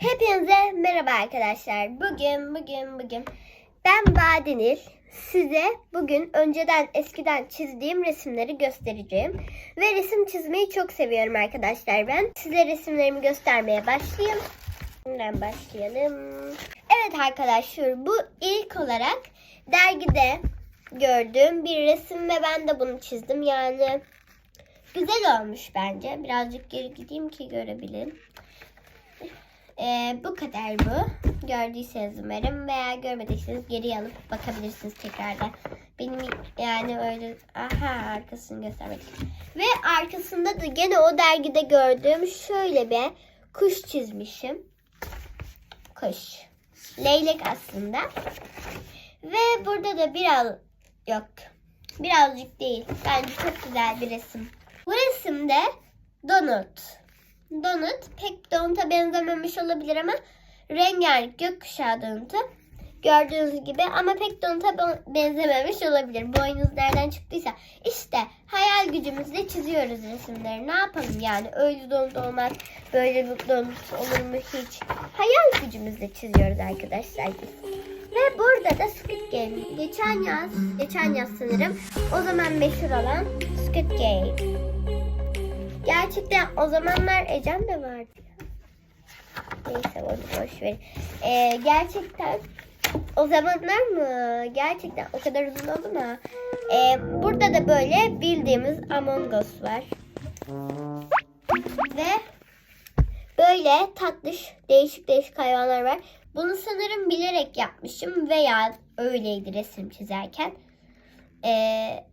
Hepinize merhaba arkadaşlar. Bugün, bugün, bugün ben Badenil. Size bugün önceden eskiden çizdiğim resimleri göstereceğim. Ve resim çizmeyi çok seviyorum arkadaşlar ben. Size resimlerimi göstermeye başlayayım. Hemen başlayalım. Evet arkadaşlar bu ilk olarak dergide gördüğüm bir resim ve ben de bunu çizdim. Yani güzel olmuş bence. Birazcık geri gideyim ki görebilin. Ee, bu kadar bu. Gördüyseniz umarım veya görmediyseniz geri alıp bakabilirsiniz tekrardan. Benim yani öyle aha arkasını göstermek. Ve arkasında da gene o dergide gördüğüm şöyle bir kuş çizmişim. Kuş. Leylek aslında. Ve burada da biraz yok. Birazcık değil. Bence çok güzel bir resim. Bu resimde donut. Donut pek donuta benzememiş olabilir ama rengarenk gökkuşağı donutu. Gördüğünüz gibi ama pek donuta ben- benzememiş olabilir. Boynuz nereden çıktıysa. İşte hayal gücümüzle çiziyoruz resimleri. Ne yapalım yani öyle donut olmaz. Böyle bir donut olur mu hiç. Hayal gücümüzle çiziyoruz arkadaşlar. Ve burada da Squid Game. Geçen yaz, geçen yaz sanırım o zaman meşhur olan Squid Game. Gerçekten o zamanlar Ecem de vardı. Neyse onu boş ver. Ee, gerçekten o zamanlar mı? Gerçekten o kadar uzun oldu mu? Ee, burada da böyle bildiğimiz Among Us var. Ve böyle tatlış değişik değişik hayvanlar var. Bunu sanırım bilerek yapmışım veya öyleydi resim çizerken. Ee,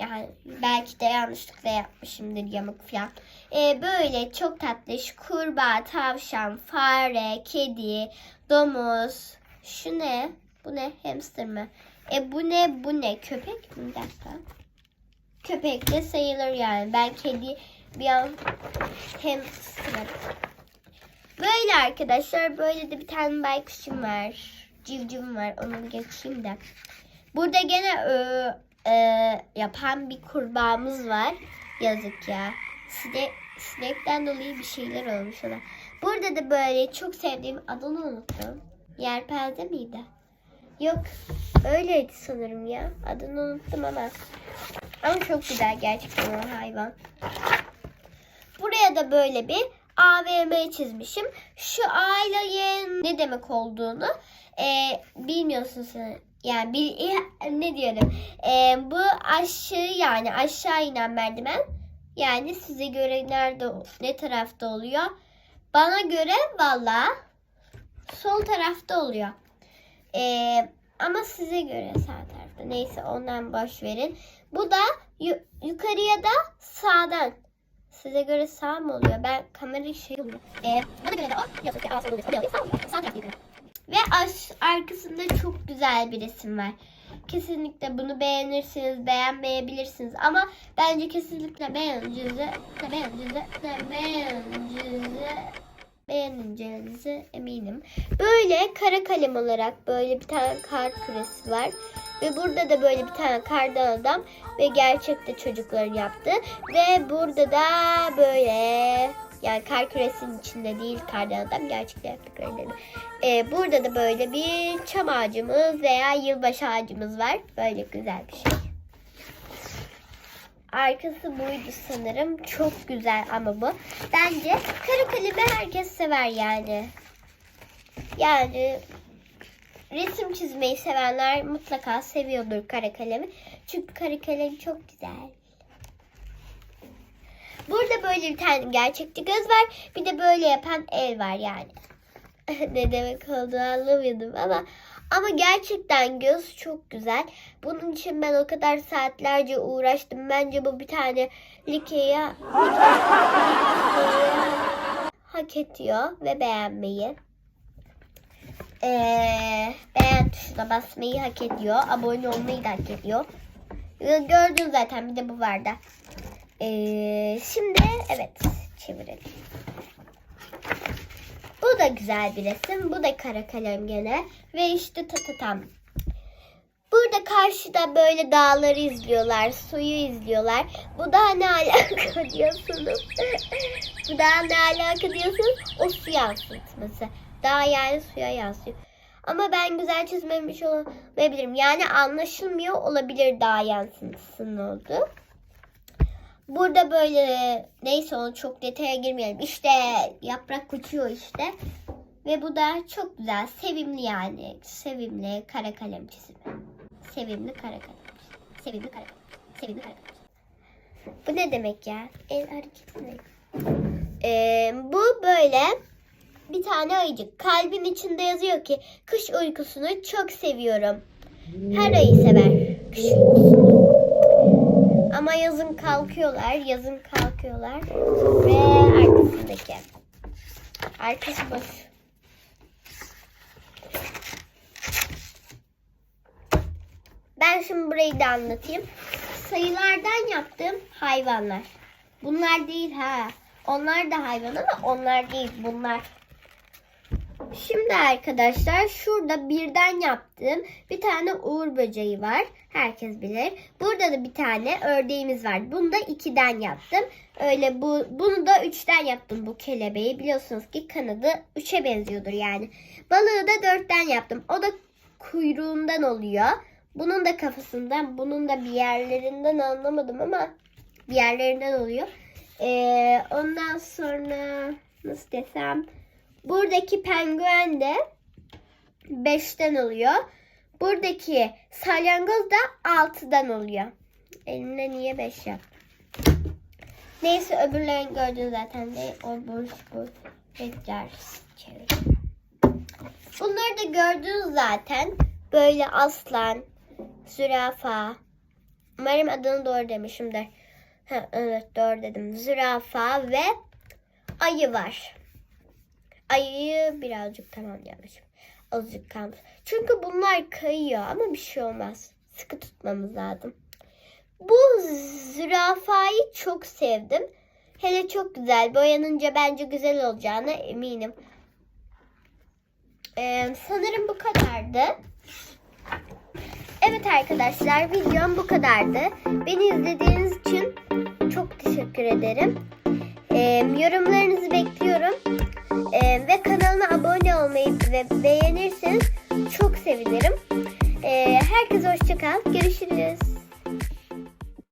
yani belki de yanlışlıkla yapmışımdır yamuk falan. Ee, böyle çok tatlış kurbağa, tavşan, fare, kedi, domuz. Şu ne? Bu ne? Hamster mı? E bu ne? Bu ne? Köpek mi? Bir dakika. Köpek de sayılır yani. Ben kedi bir an hamster. Böyle arkadaşlar. Böyle de bir tane baykuşum var. Civcivim var. Onu geçeyim de. Burada gene e, e, yapan bir kurbağamız var. Yazık ya. Sinek, sinekten dolayı bir şeyler olmuş ona. Burada da böyle çok sevdiğim adını unuttum. Yerpelde miydi? Yok. Öyleydi sanırım ya. Adını unuttum ama. Ama çok güzel gerçekten o hayvan. Buraya da böyle bir AVM çizmişim. Şu ailenin ne demek olduğunu e, bilmiyorsun sen. Yani bil, ne diyorum. E, bu aşağı yani aşağı inen merdiven. Yani size göre nerede ne tarafta oluyor? Bana göre valla sol tarafta oluyor. E, ama size göre sağ tarafta. Neyse ondan boş verin. Bu da yu- yukarıya da sağdan. Size göre sağ mı oluyor? Ben kamerayı şey oluyor. Ee, bana göre de o. Yok, sağ oluyor. Sağ oluyor. Sağ taraf yukarı. Ve arkasında çok güzel bir resim var. Kesinlikle bunu beğenirsiniz, beğenmeyebilirsiniz. Ama bence kesinlikle beğeneceğinize, beğeneceğinize, beğeneceğinize, beğeneceğinize eminim. Böyle kara kalem olarak böyle bir tane kar küresi var. Ve burada da böyle bir tane kardan adam ve gerçekte çocukların yaptı. Ve burada da böyle yani kar küresinin içinde değil kardan adam gerçekte yaptıkları dedi. Ee, burada da böyle bir çam ağacımız veya yılbaşı ağacımız var. Böyle güzel bir şey. Arkası buydu sanırım. Çok güzel ama bu. Bence kara kalemi herkes sever yani. Yani resim çizmeyi sevenler mutlaka seviyordur kara kalemi. Çünkü kara kalem çok güzel. Böyle bir tane gerçekçi göz var. Bir de böyle yapan el var yani. ne demek olduğunu anlamıyordum ama ama gerçekten göz çok güzel. Bunun için ben o kadar saatlerce uğraştım. Bence bu bir tane Like'ye hak ediyor ve beğenmeyi. Ee, beğen tuşuna basmayı hak ediyor. Abone olmayı da hak ediyor. Gördün zaten bir de bu vardı. Ee, şimdi evet çevirelim. Bu da güzel bir resim. Bu da kara kalem gene. Ve işte tatatam. Burada karşıda böyle dağları izliyorlar, suyu izliyorlar. Bu da ne alaka diyorsunuz? Bu da ne alaka diyorsunuz? O su yansıtması. Dağ yani suya yansıyor. Ama ben güzel çizmemiş olabilirim. Yani anlaşılmıyor olabilir dağ yansıtısının oldu. Burada böyle neyse onu çok detaya girmeyelim. İşte yaprak uçuyor işte. Ve bu da çok güzel, sevimli yani. Sevimli kara kalem çizimi. Sevimli kara kalem. Sevimli kara kalem. Sevimli kara kalem. Bu ne demek ya? El hareketi ne? Ee, bu böyle bir tane ayıcık. Kalbin içinde yazıyor ki kış uykusunu çok seviyorum. Her ayı sever kış uykusunu. Ama yazın kalkıyorlar, yazın kalkıyorlar. Ve arkasındaki. Arkası boş. Ben şimdi burayı da anlatayım. Sayılardan yaptığım hayvanlar. Bunlar değil ha. Onlar da hayvan ama onlar değil bunlar. Şimdi arkadaşlar şurada birden yaptığım bir tane uğur böceği var. Herkes bilir. Burada da bir tane ördeğimiz var. Bunu da ikiden yaptım. Öyle bu bunu da üçten yaptım bu kelebeği. Biliyorsunuz ki kanadı üçe benziyordur yani. Balığı da dörtten yaptım. O da kuyruğundan oluyor. Bunun da kafasından, bunun da bir yerlerinden anlamadım ama bir yerlerinden oluyor. Ee, ondan sonra nasıl desem buradaki penguen de 5'ten oluyor. Buradaki salyangoz da 6'dan oluyor. Elimde niye 5 yap? Neyse öbürlerini gördün zaten de o boş bu tekrar çevir. Bunları da gördünüz zaten. Böyle aslan, zürafa. Umarım adını doğru demişimdir. Ha, evet doğru dedim. Zürafa ve ayı var. Ayıyı birazcık tamamlamışım. Azıcık kalmış. Çünkü bunlar kayıyor ama bir şey olmaz. Sıkı tutmamız lazım. Bu zürafayı çok sevdim. Hele çok güzel. Boyanınca bence güzel olacağına eminim. Ee, sanırım bu kadardı. Evet arkadaşlar videom bu kadardı. Beni izlediğiniz için çok teşekkür ederim. Ee, yorumlarınızı bekliyorum. beğenirseniz çok sevinirim. Ee, herkese hoşçakal. Görüşürüz.